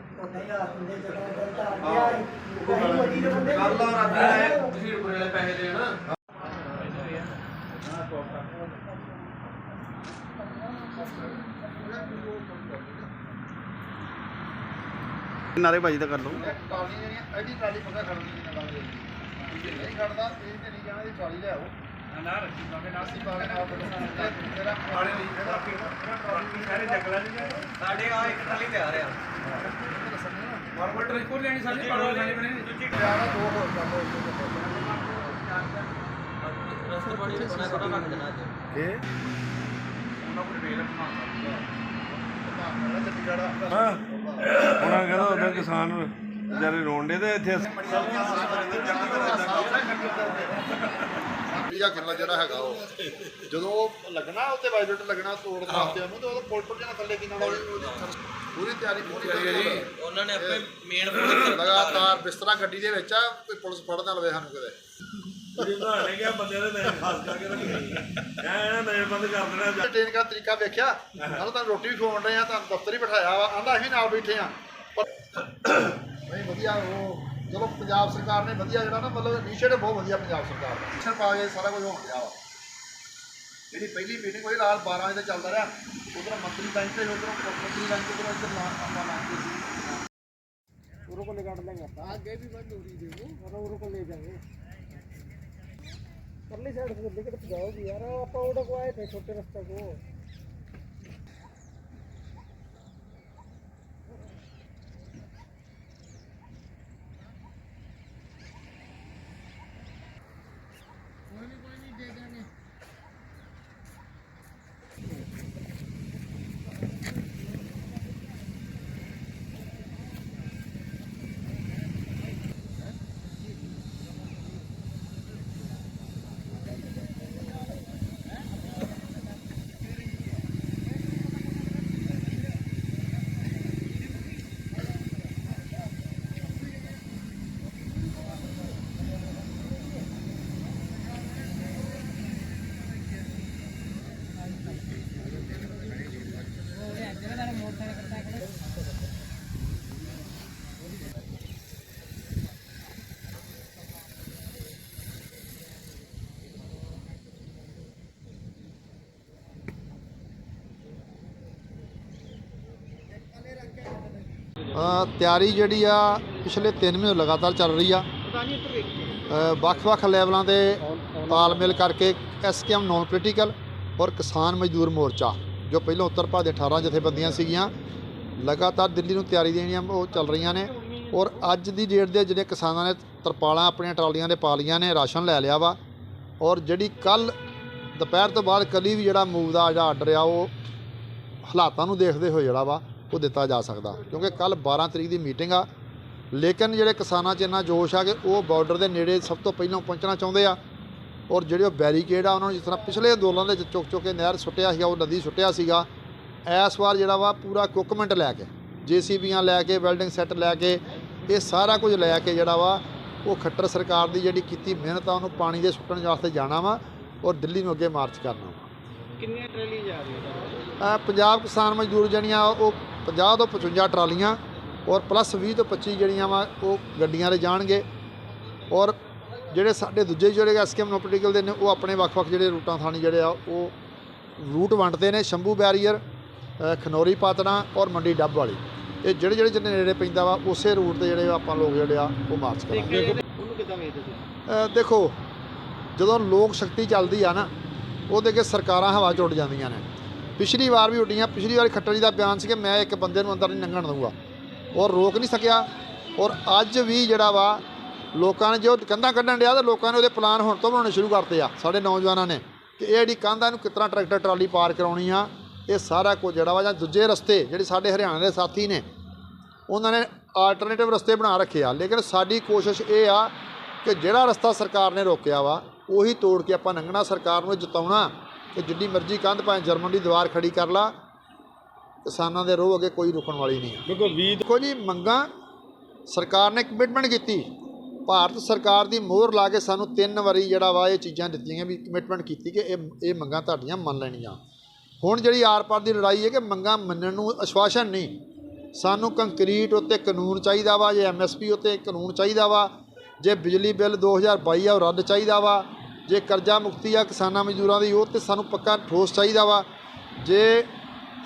ਆ। ਆ ਕੱਲ ਦਾ ਰਾਤੀ ਆਏ। ਮਸ਼ੀਰਪੁਰੇ ਵਾਲੇ ਪੈਸੇ ਦੇਣ। ਨਾਰੇ ਭਾਜੀ ਦਾ ਕਰ ਲਓ। ਟਰਾਲੀ ਜਿਹੜੀ ਆ, ਇਹਦੀ ਟਰਾਲੀ ਪੱਕਾ ਖੜਦੀ ਨਹੀਂ ਨਾਲ ਦੇ ਨਹੀਂ ਖੜਦਾ ਇਹ ਤੇ ਨਹੀਂ ਜਾਣਾ ਇਹ ਟਰਾਲੀ ਲੈ ਆਓ। ਨਾ ਰੱਖੀ ਪਾਵੇ ਨਾ ਸੀ ਪਾਵੇ ਨਾ ਤੇਰਾ ਟਰਾਲੀ ਨਹੀਂ ਇਹਦਾ ਟਰਾਲੀ ਸਾਰੇ ਜੰਗਲਾਂ ਦੇ ਸਾਡੇ ਆ ਇੱਕ ਟਰਾਲੀ ਤਿਆਰ ਆ ਫਾਰਮਰ ਟ੍ਰਿਕੋ ਲੈਣੀ ਸਾਡੀ ਪਰਵਾਹ ਲੈਣੀ ਬਣੇ ਦੂਜੀ ਪਿਆਰਾ ਦੋ ਹੋਰ ਕੰਮ ਹੋ ਰਸਤੇ ਬੜੀ ਬਣਾ ਥੋੜਾ ਰੱਖ ਦੇਣਾ ਅੱਜ। ਇਹ ਉਹਨਾਂ ਕੋਲ ਵੇਲ ਬਣਾ ਹਾਂ। ਉਹਨਾਂ ਕਹਿੰਦਾ ਉਧਰ ਕਿਸਾਨ ਵਿਚਾਰੇ ਰੋਂਡੇ ਤੇ ਇੱਥੇ। ਇਹ ਕਿੰਨਾ ਜਿਹੜਾ ਹੈਗਾ ਉਹ। ਜਦੋਂ ਉਹ ਲੱਗਣਾ ਉੱਤੇ ਵਾਈਬ੍ਰੇਟਰ ਲੱਗਣਾ ਤੋੜ ਵਾਸਤੇ ਉਹਨੂੰ ਤੇ ਉਹ ਪੁਲ ਟੁੱਟ ਜਾਣਾ ਥੱਲੇ ਕਿੰਨਾ ਪੂਰੀ ਤਿਆਰੀ ਪੂਰੀ ਕਰੀ ਉਹਨਾਂ ਨੇ ਆਪੇ ਮੇਨ ਫੋਨ ਲਗਾਤਾਰ ਬਿਸਤਰਾ ਗੱਡੀ ਦੇ ਵਿੱਚ ਆ ਕੋਈ ਪੁਲਿਸ ਫੜ ਨਾ ਲਵੇ ਸਾਨੂੰ ਕਿਤੇ। ਨੇ ਕਿਹਾ ਬੰਦੇ ਦੇ ਨਜ਼ਰ ਖਾਸ ਕਰਕੇ ਰੱਖੀ। ਐ ਨਜ਼ਰ ਬੰਦ ਕਰ ਦੇਣਾ। ਟ੍ਰੇਨ ਦਾ ਤਰੀਕਾ ਵੇਖਿਆ। ਨਾਲ ਤਾਂ ਰੋਟੀ ਵੀ ਖਵਾਉਣ ਰਹੇ ਆ ਤਾਂ ਦਫ਼ਤਰ ਹੀ ਬਿਠਾਇਆ ਵਾ। ਆਂਦਾ ਅਸੀਂ ਨਾਲ ਬੈਠੇ ਆ। ਨਹੀਂ ਵਧੀਆ ਉਹ ਚਲੋ ਪੰਜਾਬ ਸਰਕਾਰ ਨੇ ਵਧੀਆ ਜਿਹੜਾ ਨਾ ਮਤਲਬ ਇਨੀਸ਼ੀਏਟਿਵ ਬਹੁਤ ਵਧੀਆ ਪੰਜਾਬ ਸਰਕਾਰ ਦਾ। ਪਿੱਛੇ ਪਾ ਕੇ ਸਾਰਾ ਕੁਝ ਹੋ ਗਿਆ ਜਿਹੜੀ ਪਹਿਲੀ ਮੀਟਿੰਗ ਹੋਈ ਰਾਤ 12 ਵਜੇ ਤੱਕ ਚੱਲਦਾ ਰਿਹਾ। ਉਧਰ ਮੰਤਰੀ ਬੈਂਚ ਤੇ ਉਧਰ ਮੰਤਰੀ ਬੈਂਚ ਤੇ ਉਧਰ ਇੱਧਰ ਲਾਂਗਾ ਲਾਂਗੇ ਸੀ। ਉਰੋ ਕੋ ਲੈ ਕੱਢ ਲੈਂਗੇ ਅੱਗੇ ਵੀ ਮਜ਼ਦੂਰੀ ਦੇ ਨੂੰ ਉਰੋ ਉਰੋ ਕੋ ਲੈ ਜਾਗੇ। ਸਾਈਡ ਤੋਂ ਲਿਕਟ ਜਾਓਗੇ ਯਾਰ ਆਪਾਂ ਉਹ ਕੋ ਆਏ ਤੇ ਛੋਟੇ ਰਸਤੇ ਕੋ ਤਿਆਰੀ ਜਿਹੜੀ ਆ ਪਿਛਲੇ 3 ਮਹੀਨੇ ਲਗਾਤਾਰ ਚੱਲ ਰਹੀ ਆ। ਵੱਖ-ਵੱਖ ਲੈਵਲਾਂ ਤੇ ਤਾਲਮੇਲ ਕਰਕੇ ਐਸਕੇਐਮ ਨੌਨ ਪੋਲੀਟੀਕਲ ਔਰ ਕਿਸਾਨ ਮਜ਼ਦੂਰ ਮੋਰਚਾ, ਜੋ ਪਹਿਲਾਂ ਉੱਤਰ ਭਾਰਤ ਦੇ 18 ਜਥੇਬੰਦੀਆਂ ਸੀਗੀਆਂ, ਲਗਾਤਾਰ ਦਿੱਲੀ ਨੂੰ ਤਿਆਰੀ ਦੇਣੀਆਂ ਉਹ ਚੱਲ ਰਹੀਆਂ ਨੇ। ਔਰ ਅੱਜ ਦੀ ਡੇਟ ਦੇ ਜਿਹੜੇ ਕਿਸਾਨਾਂ ਨੇ ਤਰਪਾਲਾਂ ਆਪਣੀਆਂ ਟਰਾਲੀਆਂ ਦੇ ਪਾ ਲਈਆਂ ਨੇ, ਰਾਸ਼ਨ ਲੈ ਲਿਆ ਵਾ। ਔਰ ਜਿਹੜੀ ਕੱਲ ਦੁਪਹਿਰ ਤੋਂ ਬਾਅਦ ਕਲੀ ਵੀ ਜਿਹੜਾ ਮੂਵ ਦਾ ਜਿਹੜਾ ਆਰਡਰ ਆ, ਉਹ ਹਾਲਾਤਾਂ ਨੂੰ ਦੇਖਦੇ ਹੋਏ ਜਿਹੜਾ ਵਾ ਉਹ ਦਿੱਤਾ ਜਾ ਸਕਦਾ। ਕਿਉਂਕਿ ਕੱਲ 12 ਤਰੀਕ ਦੀ ਮੀਟਿੰਗ ਆ। ਲੇਕਿਨ ਜਿਹੜੇ ਕਿਸਾਨਾਂ 'ਚ ਇੰਨਾ ਜੋਸ਼ ਆ ਕਿ ਉਹ ਬਾਰਡਰ ਦੇ ਨੇੜੇ ਸਭ ਤੋਂ ਪਹਿਲਾਂ ਪਹੁੰਚਣਾ ਚਾਹੁੰਦੇ ਆ ਔਰ ਜਿਹੜੇ ਉਹ ਬੈਰੀਕੇਡ ਆ, ਉਹਨਾਂ ਨੂੰ ਜਿਸ ਤਰ੍ਹਾਂ ਪਿਛਲੇ ਅੰਦੋਲਨ ਦੇ ਚੁੱਕ ਚੁੱਕ ਕੇ ਨਹਿਰ ਸੁੱਟਿਆ ਸੀਗਾ, ਉਹ ਨਦੀ ਸੁੱਟਿਆ ਸੀਗਾ। ਇਸ ਵਾਰ ਜਿਹੜਾ ਵਾ ਪੂਰਾ ਇਕਵਿਪਮੈਂਟ ਲੈ ਕੇ, ਜੀਸੀਬੀਆਂ ਲੈ ਕੇ ਵੈਲਡਿੰਗ ਸੈੱਟ ਲੈ ਕੇ, ਇਹ ਸਾਰਾ ਕੁਝ ਲੈ ਕੇ ਜਿਹੜਾ ਵਾ ਉਹ ਖੱਟਰ ਸਰਕਾਰ ਦੀ ਜਿਹੜੀ ਕੀਤੀ ਮਿਹਨਤ ਆ, ਉਹਨੂੰ ਪਾਣੀ ਦੇ ਸੁੱਟਣ ਵਾਸਤੇ ਜਾਣਾ ਵਾ ਔਰ ਦਿੱਲੀ ਨੂੰ ਅੱਗੇ ਮਾਰਚ ਕਰਨਾ ਵਾ। ਕਿੰਨੀਆਂ ਟਰਾਲੀਆਂ ਜਾ ਰਹੀਆਂ ਪੰਜਾਬ ਕਿਸਾਨ ਮਜ਼ਦੂਰ ਜਿਹੜੀਆਂ ਉਹ 50 ਤੋਂ 55 ਟਰਾਲੀਆਂ ਔਰ ਪਲੱਸ 20 ਤੋਂ 25 ਜਿਹੜੀਆਂ ਵਾ ਉਹ ਗੱਡੀਆਂ 'ਤੇ ਜਾਣਗੇ ਔਰ ਜਿਹੜੇ ਸਾਡੇ ਦੂਜੇ ਜਿਹੜੇ ਐਸਕੇਐਮ ਨੋਪਟੀਕਲ ਦੇ ਨੇ ਉਹ ਆਪਣੇ ਵੱਖ-ਵੱਖ ਜਿਹੜੇ ਰੂਟਾਂ ਥਾਣੀ ਜਿਹੜੇ ਆ ਉਹ ਰੂਟ ਵੰਡਦੇ ਨੇ ਸ਼ੰਭੂ ਬੈਰੀਅਰ ਖਨੌਰੀ ਪਾਤਣਾ ਔਰ ਮੰਡੀ ਡੱਬ ਵਾਲੀ। ਇਹ ਜਿਹੜੇ ਜਿਹੜੇ ਜਿੰਨੇ ਨੇੜੇ ਪੈਂਦਾ ਵਾ ਉਸੇ ਰੂਟ ਤੇ ਜਿਹੜੇ ਆਪਾਂ ਲੋਕ ਜਿਹੜੇ ਆ ਉਹ ਮਾਰਚ ਕਰਾਂਗੇ। ਦੇਖੋ ਜਦੋਂ ਲੋਕ ਸ਼ਕਤੀ ਚੱਲਦੀ ਆ ਨਾ ਉਹਦੇ ਅੱਗੇ ਸਰਕਾਰਾਂ ਹਵਾ 'ਚ ਉੱਡ ਜਾਂਦੀਆਂ ਨੇ। ਪਿਛਲੀ ਵਾਰ ਵੀ ਉੱਡੀਆਂ, ਪਿਛਲੀ ਵਾਰ ਖੱਟਰ ਜੀ ਦਾ ਬਿਆਨ ਸੀ ਕਿ ਮੈਂ ਇੱਕ ਬੰਦੇ ਨੂੰ ਅੰਦਰ ਨਹੀਂ ਲੰਘਣ ਦਊਗਾ। ਔਰ ਰੋਕ ਨਹੀਂ ਸਕਿਆ। ਔਰ ਅੱਜ ਵੀ ਜਿਹੜਾ ਵਾ, ਲੋਕਾਂ ਨੇ ਜੋ ਕੰਧਾਂ ਕੱਢਣ ਡਿਆ ਤਾਂ ਲੋਕਾਂ ਨੇ ਉਹਦੇ ਪਲਾਨ ਹੁਣ ਤੋਂ ਬਣਾਉਣੇ ਸ਼ੁਰੂ ਕਰਤੇ ਆ, ਸਾਡੇ ਨੌਜਵਾਨਾਂ ਨੇ। ਕਿ ਇਹ ਜਿਹੜੀ ਕੰਧਾਂ ਨੂੰ ਇਹਨੂੰ ਕਿਸ ਤਰ੍ਹਾਂ ਟਰੈਕਟਰ, ਟਰਾਲੀ ਪਾਰ ਕਰਾਉਣੀ ਆ, ਇਹ ਸਾਰਾ ਕੁਝ ਜਿਹੜਾ ਵਾ ਜਾਂ ਦੂਜੇ ਰਸਤੇ ਜਿਹੜੇ ਸਾਡੇ ਹਰਿਆਣਾ ਦੇ ਸਾਥੀ ਨੇ, ਉਹਨਾਂ ਨੇ ਆਲਟਰਨੇਟਿਵ ਰਸਤੇ ਬਣਾ ਰੱਖੇ ਆ। ਲੇਕਿਨ ਸਾਡੀ ਕੋਸ਼ਿਸ਼ ਇਹ ਆ ਕਿ ਜਿਹੜਾ ਰਸਤਾ ਸਰਕਾਰ ਨੇ ਰੋਕਿਆ ਵਾ ਉਹੀ ਤੋੜ ਕੇ ਆਪਾਂ ਲੰਘਣਾ ਸਰਕਾਰ ਨੂੰ ਜਿਤਾਉਣਾ ਕਿ ਜਿੱਡੀ ਮਰਜ਼ੀ ਕੰਧ ਭਾਵੇਂ ਜਰਮਨ ਦੀ ਦੀਵਾਰ ਖੜੀ ਕਰ ਲਾ ਕਿਸਾਨਾਂ ਦੇ ਰੋਹ ਅੱਗੇ ਕੋਈ ਰੁਕਣ ਵਾਲੀ ਨਹੀਂ ਦੇਖੋ 20 ਦੇਖੋ ਜੀ ਮੰਗਾਂ ਸਰਕਾਰ ਨੇ ਕਮਿਟਮੈਂਟ ਕੀਤੀ। ਭਾਰਤ ਸਰਕਾਰ ਦੀ ਮੋਹਰ ਲਾ ਕੇ ਸਾਨੂੰ ਤਿੰਨ ਵਾਰੀ ਜਿਹੜਾ ਵਾ ਇਹ ਚੀਜ਼ਾਂ ਦਿੱਤੀਆਂ ਵੀ ਕਮਿਟਮੈਂਟ ਕੀਤੀ ਕਿ ਇਹ ਇਹ ਮੰਗਾਂ ਤੁਹਾਡੀਆਂ ਮੰਨ ਲੈਣੀਆਂ। ਹੁਣ ਜਿਹੜੀ ਆਰ ਪਾਰ ਦੀ ਲੜਾਈ ਹੈ ਕਿ ਮੰਗਾਂ ਮੰਨਣ ਨੂੰ ਅਸ਼ਵਾਸਨ ਨਹੀਂ। ਸਾਨੂੰ ਕੰਕਰੀਟ ਉੱਤੇ ਕਾਨੂੰਨ ਚਾਹੀਦਾ ਵਾ ਜੇ ਐਮਐਸਪੀ ਉੱਤੇ ਕਾਨੂੰਨ ਚਾਹੀਦਾ ਵਾ ਜੇ ਬਿਜਲੀ ਬਿੱਲ 2022 ਆ ਉਹ ਰੱਦ ਚਾਹੀਦਾ ਵਾ। ਜੇ ਕਰਜ਼ਾ ਮੁਕਤੀ ਆ ਕਿਸਾਨਾਂ ਮਜ਼ਦੂਰਾਂ ਦੀ, ਉਹ ਤੇ ਸਾਨੂੰ ਪੱਕਾ ਠੋਸ ਚਾਹੀਦਾ ਵਾ। ਜੇ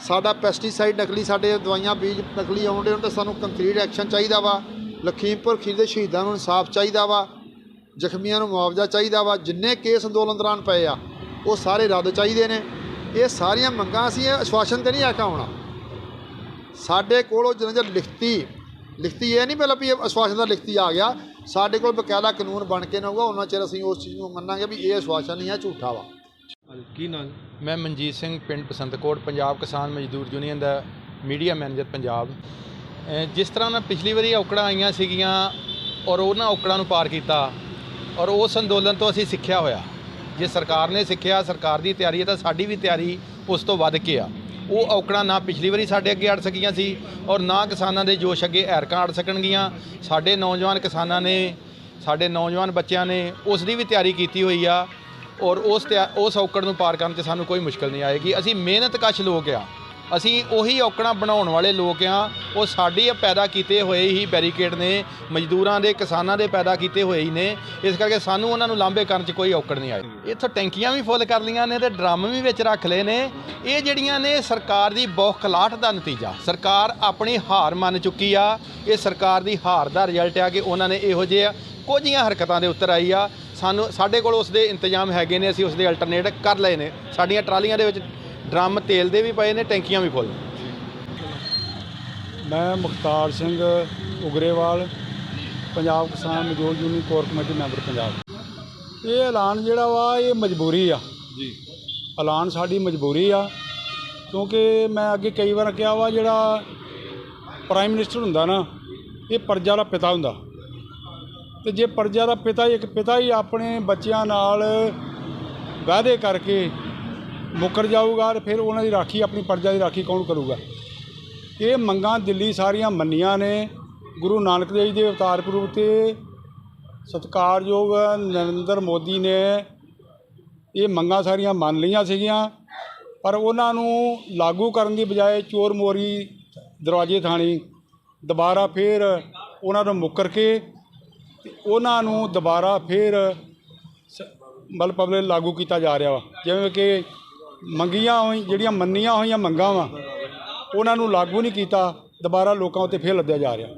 ਸਾਡਾ ਪੈਸਟੀਸਾਈਡ ਨਕਲੀ, ਸਾਡੇ ਦਵਾਈਆਂ, ਬੀਜ ਨਕਲੀ ਆਉਂਦੇ ਉਹਨਾਂ ਤੇ ਸਾਨੂੰ ਕੰਕਰੀਟ ਐਕਸ਼ਨ ਚਾਹੀਦਾ ਵਾ। ਲਖੀਮਪੁਰ ਖੀਰ ਦੇ ਸ਼ਹੀਦਾਂ ਨੂੰ ਇਨਸਾਫ ਚਾਹੀਦਾ ਵਾ। ਜ਼ਖਮੀਆਂ ਨੂੰ ਮੁਆਵਜ਼ਾ ਚਾਹੀਦਾ ਵਾ। ਜਿੰਨੇ ਕੇਸ ਅੰਦੋਲਨ ਦੌਰਾਨ ਪਏ ਆ, ਉਹ ਸਾਰੇ ਰੱਦ ਚਾਹੀਦੇ ਨੇ। ਇਹ ਸਾਰੀਆਂ ਮੰਗਾਂ ਅਸੀਂ ਇਹ ਆਸ਼ਵਾਸਨ ਤੇ ਨਹੀਂ ਆ ਕੇ ਆਉਣਾ ਸਾਡੇ ਕੋਲ ਉਹ ਜਿੰਨਾ ਲਿਖਤੀ ਲਿਖਤੀ ਇਹ ਨਹੀਂ ਪਹਿਲਾਂ ਵੀ ਇਹ ਆਸ਼ਵਾਸਨ ਦਾ ਲਿਖਤੀ ਆ ਗਿਆ। ਸਾਡੇ ਕੋਲ ਬਕਾਇਦਾ ਕਾਨੂੰਨ ਬਣ ਕੇ ਨਾ ਹੋਊਗਾ ਉਹਨਾਂ ਚਿਰ ਅਸੀਂ ਉਸ ਚੀਜ਼ ਨੂੰ ਮੰਨਾਂਗੇ ਵੀ ਇਹ ਆਸ਼ਵਾਸਨ ਨਹੀਂ ਆ ਝੂਠਾ ਵਾ। ਕੀ ਨਾਲ ਮੈਂ ਮਨਜੀਤ ਸਿੰਘ ਪਿੰਡ ਬਸੰਤਕੋਟ ਪੰਜਾਬ ਕਿਸਾਨ ਮਜ਼ਦੂਰ ਯੂਨੀਅਨ ਦਾ ਮੀਡੀਆ ਮੈਨੇਜਰ ਪੰਜਾਬ। ਜਿਸ ਤਰ੍ਹਾਂ ਨਾਲ ਪਿਛਲੀ ਵਾਰੀ ਔਕੜਾਂ ਆਈਆਂ ਸੀਗੀਆਂ ਔਰ ਉਹਨਾਂ ਔਕੜਾਂ ਨੂੰ ਪਾਰ ਕੀਤਾ ਔਰ ਉਸ ਅੰਦੋਲਨ ਤੋਂ ਅਸੀਂ ਸਿੱਖਿਆ ਹੋਇਆ। ਜੇ ਸਰਕਾਰ ਨੇ ਸਿੱਖਿਆ ਸਰਕਾਰ ਦੀ ਤਿਆਰੀ ਹੈ ਤਾਂ ਸਾਡੀ ਵੀ ਤਿਆਰੀ ਉਸ ਤੋਂ ਵੱਧ ਕੇ ਆ। ਉਹ ਔਕੜਾਂ ਨਾ ਪਿਛਲੀ ਵਾਰੀ ਸਾਡੇ ਅੱਗੇ ਅੜ ਸਕੀਆਂ ਸੀ ਔਰ ਨਾ ਕਿਸਾਨਾਂ ਦੇ ਜੋਸ਼ ਅੱਗੇ ਐਰਕਾਂ ਅੜ ਸਕਣਗੀਆਂ। ਸਾਡੇ ਨੌਜਵਾਨ ਕਿਸਾਨਾਂ ਨੇ, ਸਾਡੇ ਨੌਜਵਾਨ ਬੱਚਿਆਂ ਨੇ ਉਸ ਦੀ ਵੀ ਤਿਆਰੀ ਕੀਤੀ ਹੋਈ ਆ ਔਰ ਉਸ ਤਿਆ- ਉਸ ਔਕੜ ਨੂੰ ਪਾਰ ਕਰਨ 'ਚ ਸਾਨੂੰ ਕੋਈ ਮੁਸ਼ਕਲ ਨਹੀਂ ਆਏਗੀ। ਅਸੀਂ ਮਿਹਨਤ ਕਸ਼ ਲੋਕ ਆ। ਅਸੀਂ ਉਹੀ ਔਕੜਾਂ ਬਣਾਉਣ ਵਾਲੇ ਲੋਕ ਆ। ਉਹ ਸਾਡੀ ਪੈਦਾ ਕੀਤੇ ਹੋਏ ਹੀ ਬੈਰੀਕੇਡ ਨੇ, ਮਜ਼ਦੂਰਾਂ ਦੇ, ਕਿਸਾਨਾਂ ਦੇ ਪੈਦਾ ਕੀਤੇ ਹੋਏ ਹੀ ਨੇ। ਇਸ ਕਰਕੇ ਸਾਨੂੰ ਉਹਨਾਂ ਨੂੰ ਲਾਂਭੇ ਕਰਨ 'ਚ ਕੋਈ ਔਕੜ ਨਹੀਂ ਆਈ। ਇੱਥੋਂ ਟੈਂਕੀਆਂ ਵੀ ਫੁੱਲ ਕਰ ਲਈਆਂ ਨੇ ਤੇ ਡਰਮ ਵੀ ਵਿੱਚ ਰੱਖ ਲਏ ਨੇ। ਇਹ ਜਿਹੜੀਆਂ ਨੇ ਸਰਕਾਰ ਦੀ ਬੌਖਲਾਹਟ ਦਾ ਨਤੀਜਾ। ਸਰਕਾਰ ਆਪਣੀ ਹਾਰ ਮੰਨ ਚੁੱਕੀ ਆ। ਇਹ ਸਰਕਾਰ ਦੀ ਹਾਰ ਦਾ ਰਿਜ਼ਲਟ ਆ ਕਿ ਉਹਨਾਂ ਨੇ ਇਹੋ ਜਿਹੇ ਕੁਝੀਆਂ ਹਰਕਤਾਂ ਦੇ ਉੱਤਰ ਆਈ ਆ। ਸਾਨੂੰ, ਸਾਡੇ ਕੋਲ ਉਸ ਦੇ ਇੰਤਜ਼ਾਮ ਹੈਗੇ ਨੇ, ਅਸੀਂ ਉਸ ਦੇ ਅਲਟਰਨੇਟ ਕਰ ਲਏ ਨੇ। ਸਾਡੀਆਂ ਟਰਾਲੀਆਂ ਦੇ ਵਿੱਚ ਡਰਮ ਤੇਲ ਦੇ ਵੀ ਪਏ ਨੇ ਟੈਂਕੀਆਂ ਵੀ ਫੁੱਲ ਮੈਂ ਮੁਖਤਾਰ Singh Ugrewal Punjab Kisan Mazdoor Union core committee member Punjab. ਇਹ ਐਲਾਨ ਜਿਹੜਾ ਵਾ ਇਹ ਮਜਬੂਰੀ ਆ। ਜੀ। ਐਲਾਨ ਸਾਡੀ ਮਜਬੂਰੀ ਆ ਕਿਉਂਕਿ ਮੈਂ ਅੱਗੇ ਕਈ ਵਾਰ ਕਿਹਾ ਵਾ ਜਿਹੜਾ ਪ੍ਰਾਈਮ ਮਿਨਿਸਟਰ ਹੁੰਦਾ ਨਾ ਇਹ ਪ੍ਰਜਾ ਦਾ ਪਿਤਾ ਹੁੰਦਾ। ਤੇ ਜੇ ਪ੍ਰਜਾ ਦਾ ਪਿਤਾ ਇੱਕ ਪਿਤਾ ਹੀ ਆਪਣੇ ਬੱਚਿਆਂ ਨਾਲ ਵਾਅਦੇ ਕਰਕੇ ਮੁੱਕਰ ਜਾਊਗਾ ਤੇ ਫਿਰ ਉਹਨਾਂ ਦੀ ਰਾਖੀ, ਆਪਣੀ ਪਰਜ਼ਾ ਦੀ ਰਾਖੀ ਕੌਣ ਕਰੂਗਾ? ਇਹ ਮੰਗਾਂ ਦਿੱਲੀ ਸਾਰੀਆਂ ਮੰਨੀਆਂ ਨੇ। ਗੁਰੂ ਨਾਨਕ ਦੇਵ ਜੀ ਦੇ ਅਵਤਾਰ ਪੁਰਬ ਤੇ ਸਤਿਕਾਰਯੋਗ ਨਰਿੰਦਰ ਮੋਦੀ ਨੇ ਇਹ ਮੰਗਾਂ ਸਾਰੀਆਂ ਮੰਨ ਲਈਆਂ ਸੀਗੀਆਂ, ਪਰ ਉਹਨਾਂ ਨੂੰ ਲਾਗੂ ਕਰਨ ਦੀ ਬਜਾਏ ਚੋਰ ਮੋਰੀ ਦਰਵਾਜ਼ੇ ਥਾਣੀ ਦੁਬਾਰਾ ਫਿਰ ਉਹਨਾਂ ਨੂੰ ਮੁੱਕਰ ਕੇ ਉਹਨਾਂ ਨੂੰ ਦੁਬਾਰਾ ਫਿਰ ਸ- ਮਤਲਬ ਪਬਲਿਕ ਲਾਗੂ ਕੀਤਾ ਜਾ ਰਿਹਾ ਵਾ। ਜਿਵੇਂ ਕਿ ਮੰਗੀਆਂ ਹੋਈ, ਜਿਹੜੀਆਂ ਮੰਨੀਆਂ ਹੋਈਆਂ ਮੰਗਾਂ ਵਾ, ਉਹਨਾਂ ਨੂੰ ਲਾਗੂ ਨਹੀਂ ਕੀਤਾ, ਦੁਬਾਰਾ ਲੋਕਾਂ ਉੱਤੇ ਫੇਰ ਲੱਦਿਆ ਜਾ ਰਿਹਾ।